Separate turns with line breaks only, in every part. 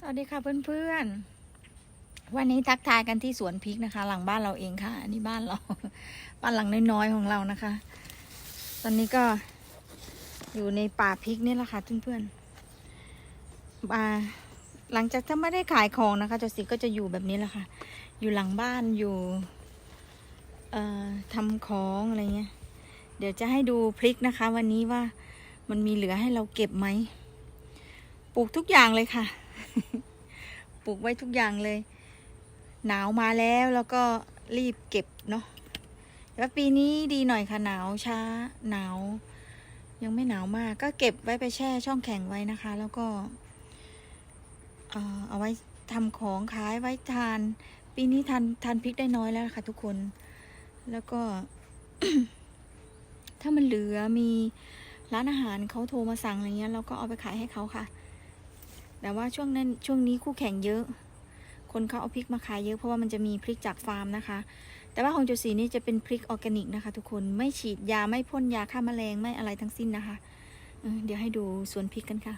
สวัสดีค่ะเพื่อนๆ วันนี้ทักทายกันที่สวนพริกนะคะ หลังบ้านเราเองค่ะ อันนี้บ้านเรา บ้านหลังน้อยๆของเรานะคะ ตอนนี้ก็อยู่ในป่าพริกนี่แหละค่ะเพื่อนๆอ่าหลังจากถ้าไม่ได้ขายของนะคะเจสีก็จะอยู่แบบนี้แหละค่ะ อยู่หลังบ้านอยู่เอ่อทำของอะไรเงี้ย เดี๋ยวจะให้ดูพริกนะคะ วันนี้ว่ามันมีเหลือให้เราเก็บไหมปลูกทุกอย่างเลยค่ะ ปลูกไว้ทุกอย่างเลย หนาวมาแล้วแล้วก็รีบเก็บเนาะแล้วปีนี้ดีหน่อยค่ะหนาวช้าหนาว ยังไม่หนาวมาก ก็เก็บไว้ไปแช่ช่องแข็งไว้นะคะ แล้วก็ เอ่อเอาไว้ทำของขายไว้ทาน ปีนี้ทานทานพริกได้น้อยแล้วค่ะ ทุกคน แล้วก็ ถ้ามันเหลือมีร้านอาหารเขาโทรมาสั่งอะไรเงี้ยเราก็เอาไปขายให้เขาค่ะ แต่ว่าช่วงนั้นช่วงนี้คู่แข่งเยอะ คนเขาเอาพริกมาขายเยอะเพราะว่ามันจะมีพริกจากฟาร์มนะคะ แต่ว่าของโจสีนี่จะเป็นพริกออร์แกนิกนะคะ ทุกคนไม่ฉีดยาไม่พ่นยาฆ่าแมลงไม่อะไรทั้งสิ้นนะคะเออเดี๋ยวให้ดูสวนพริกกันค่ะ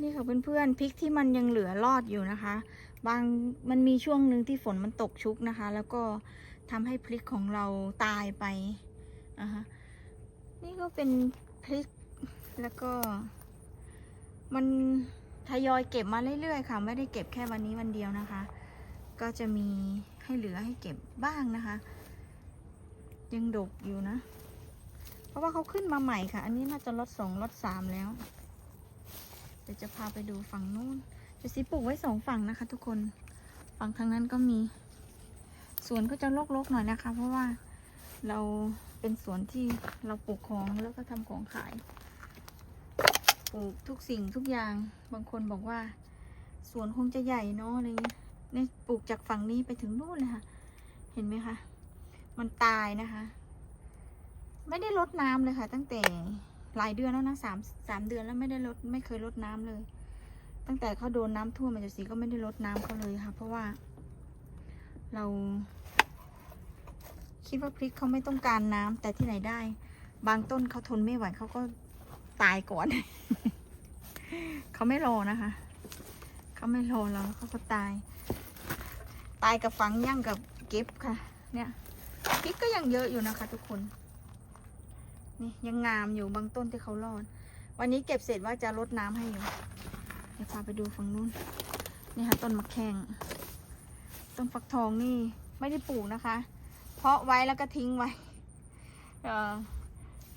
นี่ค่ะเพื่อนๆพริกที่มันยังเหลือรอดอยู่นะคะ บางมันมีช่วงหนึ่งที่ฝนมันตกชุกนะคะ แล้วก็ทำให้พริกของเราตายไปอะฮะนี่ก็เป็นพริกแล้วก็มัน ทยอยเก็บมาเรื่อยๆค่ะ ไม่ได้เก็บแค่วันนี้วันเดียวนะคะ ก็จะมีให้เหลือให้เก็บบ้างนะคะ ยังดกอยู่นะ เพราะว่าเขาขึ้นมาใหม่ค่ะ อันนี้น่าจะลดสองลดสามแล้ว เดี๋ยวจะพาไปดูฝั่งนู้นจะสีปลูกไว้สองฝั่งนะคะ ทุกคนฝั่งทางนั้นก็มีสวนก็จะรกๆหน่อยนะคะ เพราะว่าเราเป็นสวนที่เราปลูกของแล้วก็ทำของขาย ลูกทุกสิ่งทุกอย่าง บางคนบอกว่า สวนคงจะใหญ่เนาะอะไรเงี้ยเนี่ยปลูกจากฝั่งนี้ไปถึงนู่นเลยค่ะ เห็นไหมคะ มันตายนะคะ ไม่ได้ลดน้ำเลยค่ะ ตั้งแต่หลายเดือนแล้วนะสามสามเดือนแล้วไม่ได้ลดไม่เคยลดน้ำเลย ตั้งแต่เขาโดนน้ำท่วมมาจากสีก็ไม่ได้ลดน้ำเขาเลยค่ะ เพราะว่า เรา คิดว่าพริกเขาไม่ต้องการน้ำแต่ที่ไหนได้ บางต้นเขาทนไม่ไหวเขาก็ ตายก่อน เขาไม่รอนะคะ เขาไม่รอเราเขาก็ตาย ตายกับฝังย่างกับเก็บค่ะ เนี่ยพริกก็ยังเยอะอยู่นะคะ ทุกคน นี่ยังงามอยู่บางต้นที่เขารอด วันนี้เก็บเสร็จว่าจะรดน้ำให้อยู่ เดี๋ยวพาไปดูฝั่งนู้น นี่ค่ะต้นมะแขงต้นฟักทองนี่ไม่ได้ปลูกนะคะ เพาะไว้แล้วก็ทิ้งไว้ เออ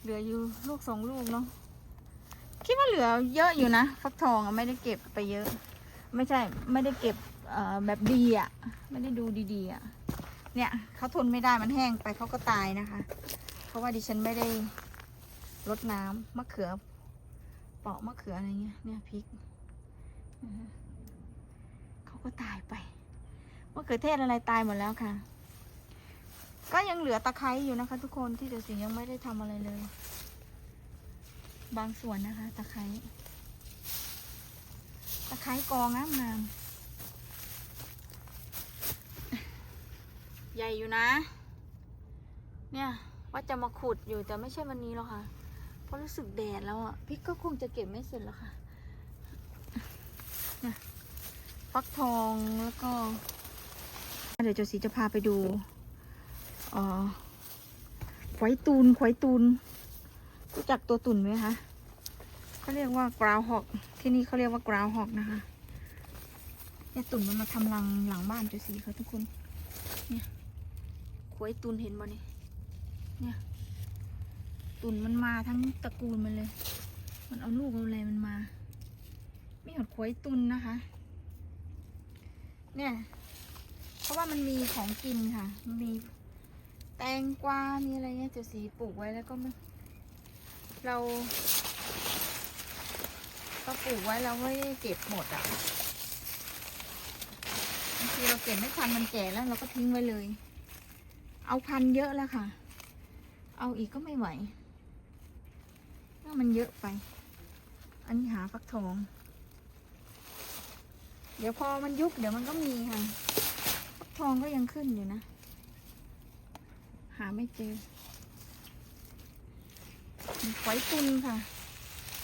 เหลืออยู่ลูกสองลูกเนาะ คิดว่าเหลือเยอะอยู่นะ ฟักทองไม่ได้เก็บไปเยอะ ไม่ใช่ไม่ได้เก็บแบบดีอะ ไม่ได้ดูดีๆอะ เนี่ยเขาทนไม่ได้มันแห้งไปเขาก็ตายนะคะ เพราะว่าดิฉันไม่ได้รดน้ำมะเขือเปาะมะเขืออะไรเงี้ยเนี่ยพริกเขาก็ตายไปมะเขือเทศอะไรตายหมดแล้วค่ะ ก็ยังเหลือตะไคร้อยู่นะคะ ทุกคนที่เดี๋ยวสิยังไม่ได้ทำอะไรเลย บางส่วนนะคะ ตะไคร้ตะไคร้กองงามงามใหญ่อยู่นะ เนี่ยว่าจะมาขุดอยู่แต่ไม่ใช่วันนี้หรอกค่ะ เพราะรู้สึกแดดแล้วอะพริกก็คงจะเก็บไม่เสร็จแล้วค่ะเนี่ยฟักทองแล้วก็ เดี๋ยวเจสีจะพาไปดูอ่อควายตูนควายตูน รู้จักตัวตุ่นไหมคะเขาเรียกว่ากราวฮอก ที่นี่เขาเรียกว่ากราวฮอกนะคะเนี่ยตุ่นมันมาทำรังหลังบ้านจุสีเขาทุกคน เนี่ยขวยตุ่นเห็นบ่เนี่ยเนี่ย ตุ่นมันมาทั้งตระกูลมันเลย มันเอาลูกเอาอะไรมันมา ไม่หดขวยตุ่นนะคะ เนี่ย เพราะว่ามันมีของกินค่ะ มีแตงกวา มีอะไรเงี้ยจุสีปลูกไว้แล้วก็มัน เราเราปลูกไว้เราไม่ได้เก็บหมดอะบางทีเราเก็บไม่ทันมันแก่แล้วเราก็ทิ้งไว้เลย เอาพันเยอะแล้วค่ะ เอาอีกก็ไม่ไหวว่ามันเยอะไป อันนี้หาฟักทอง เดี๋ยวพอมันยุบเดี๋ยวมันก็มีค่ะ ฟักทองก็ยังขึ้นอยู่นะ หาไม่เจอ มีไว้ตุนค่ะ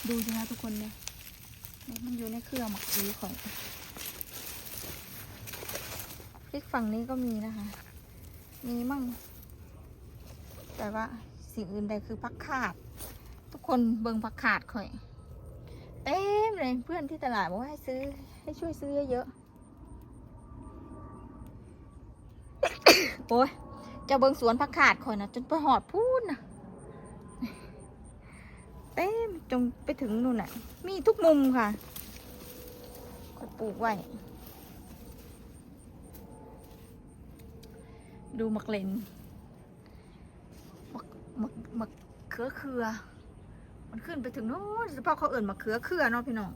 ดูสิคะทุกคนเนี่ยมันอยู่ในเครือหมักซีข่อยพริกฝั่งนี้ก็มีนะคะ มีมั่ง แต่ว่าสิ่งอื่นใดคือพักขาด ทุกคนเบิงพักขาดข่อย เต็มเลยเพื่อนที่ตลาดบอกว่าให้ซื้อให้ช่วยซื้อเยอะๆโอ้ยจะเบิงสวนพักขาดข่อยนะจนไปหอดพูนนะ เต็มจงไปถึงนู่นน่ะ มีทุกมุมค่ะก็ปลูกไว้ ดูมักเลนมักมักมักเขือเคือ มันขึ้นไปถึงโน้นเฉพาะเขาเอิ่นมักเขือเคือเนาะพี่น้อง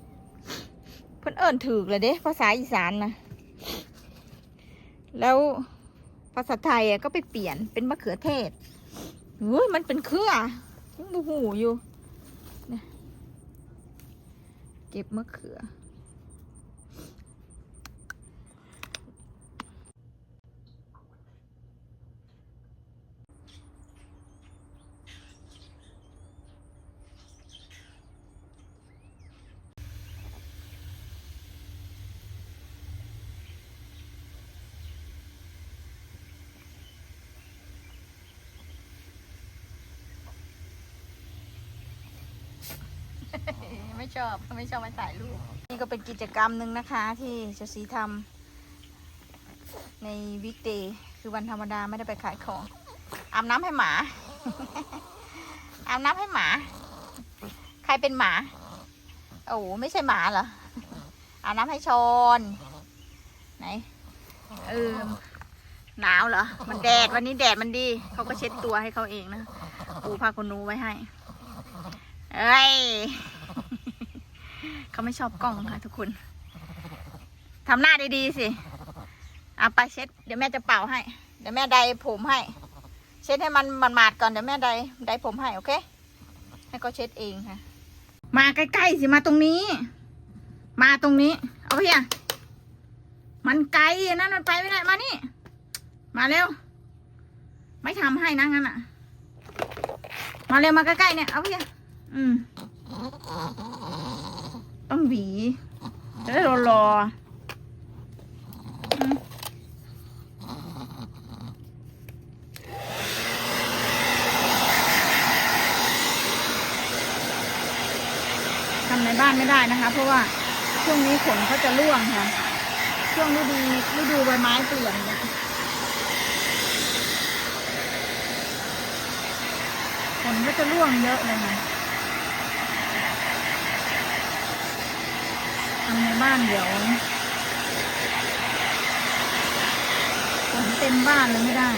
เพิ่นเอิ่นถือเลยเด้ภาษาอีสานนะแล้วภาษาไทยอะก็ไปเปลี่ยนเป็นมะเขือเทศเฮ้ยมันเป็นเครือมูหูอยู่ เก็บมะเขือ ไม่ชอบไม่ชอบมาถ่ายรูปนี่ก็เป็นกิจกรรมหนึ่งนะคะ ที่เจะสีทำในวิกเดย์คือวันธรรมดาไม่ได้ไปขายของอาบน้ำให้หมาอาบน้ำให้หมา ใครเป็นหมา โอ้ไม่ใช่หมาเหรออาบน้ำให้ชนไหนเออหนาวเหรอ มันแดดวันนี้แดดมันดี เขาก็เช็ดตัวให้เขาเองนะปูผ้าขนนูไว้ให้ เอ้ยเขาไม่ชอบกล้องค่ะทุกคนทำหน้าดีๆสิเอาไปเช็ด เดี๋ยวแม่จะเป่าให้ เดี๋ยวแม่ไดผมให้ เช็ดให้มันมันมาดๆก่อน เดี๋ยวแม่ไดไดผมให้โอเค ให้เขาเช็ดเองค่ะ มาใกล้ๆสิมาตรงนี้ มาตรงนี้ เอาเฮียมันไกลนั่นมันไปไม่ได้มานี่ มาเร็ว ไม่ทำให้นะงั้นอะ มาเร็วมาใกล้ๆเนี่ย เอาเฮีย อืม ต้องหวี จะได้รอรอทำในบ้านไม่ได้นะคะ เพราะว่าช่วงนี้ขนเขาจะร่วงค่ะ ช่วงฤดูฤดูใบไม้เปลี่ยนเนี่ยขนก็จะร่วงเยอะเลยค่ะ ทำในบ้านเดี๋ยวฝนเต็มบ้านเลยไม่ได้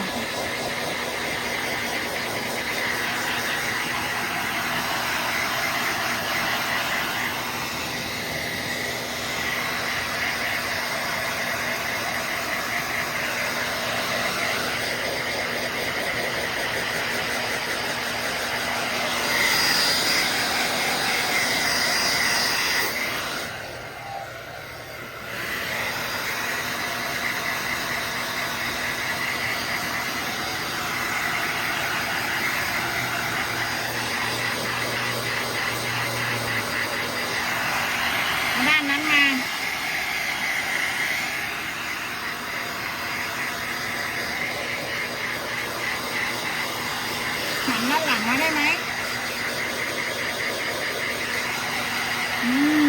หันด้านหลังมาได้ไหมอืม